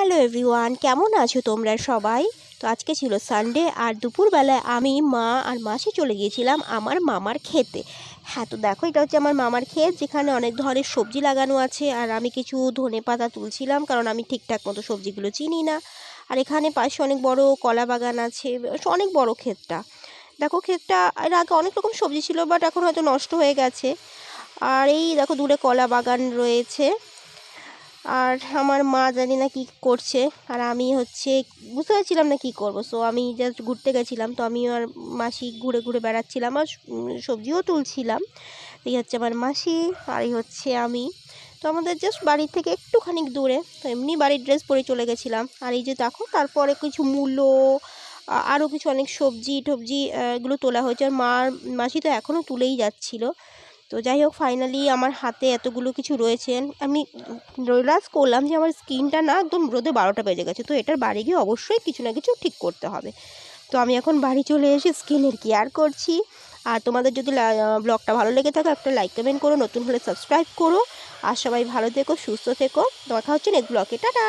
Hello everyone, কেমন আছো তোমরা সবাই? তো আজকে ছিল সানডে আর দুপুরবেলায় আমি, মা আর মাসি চলে গিয়েছিলাম আমার মামার খেতে। হ্যাঁ তো দেখো এটা হচ্ছে আমার মামার ক্ষেত, যেখানে অনেক ধরনের সবজি লাগানো আছে। আর আমি কিছু ধনে পাতা তুলছিলাম, কারণ আমি ঠিকঠাক মতো সবজিগুলো চিনি না। আর এখানে পাশে অনেক বড় কলা বাগান আছে অনেক বড় ক্ষেতটা। দেখো ক্ষেতটা, এর আগে অনেক রকম সবজি ছিল, বাট এখন হয়তো নষ্ট হয়ে গেছে। আর এই দেখো দূরে কলা বাগান রয়েছে। আর আমার মা জানি না কী করছে, আর আমি হচ্ছে বুঝতে পারছিলাম না কী করব। সো আমি জাস্ট ঘুরতে গেছিলাম, তো আমি আর মাসি ঘুরে ঘুরে বেড়াচ্ছিলাম আর সবজিও তুলছিলাম। এই হচ্ছে আমার মাসি, আর এই হচ্ছে আমি। তো আমাদের জাস্ট বাড়ির থেকে একটুখানি দূরে, তো এমনি বাড়ির ড্রেস পরে চলে গেছিলাম। আর এই যে দেখো, তারপরে কিছু মূলো আরও কিছু অনেক সবজি টবজি এগুলো তোলা হয়েছে। আর মার মাসি তো এখনও তুলেই যাচ্ছিল। তো যাই হোক ফাইনালি আমার হাতে এতগুলো কিছু রয়েছে। আমি রিলাইজ করলাম যে আমার স্কিনটা না একদম রোদে বারোটা বেজে গেছে, তো এটার বাড়ি গিয়ে অবশ্যই কিছু না কিছু ঠিক করতে হবে। তো আমি এখন বাড়ি চলে এসে স্কিনের কেয়ার করছি। আর তোমাদের যদি ব্লগটা ভালো লেগে থাকে, একটা লাইক কমেন্ট করো, নতুন হলে সাবস্ক্রাইব করো। আর সবাই ভালো থেকো, সুস্থ থেকো। দেখা হচ্ছে নেক্সট ব্লগে টাটা!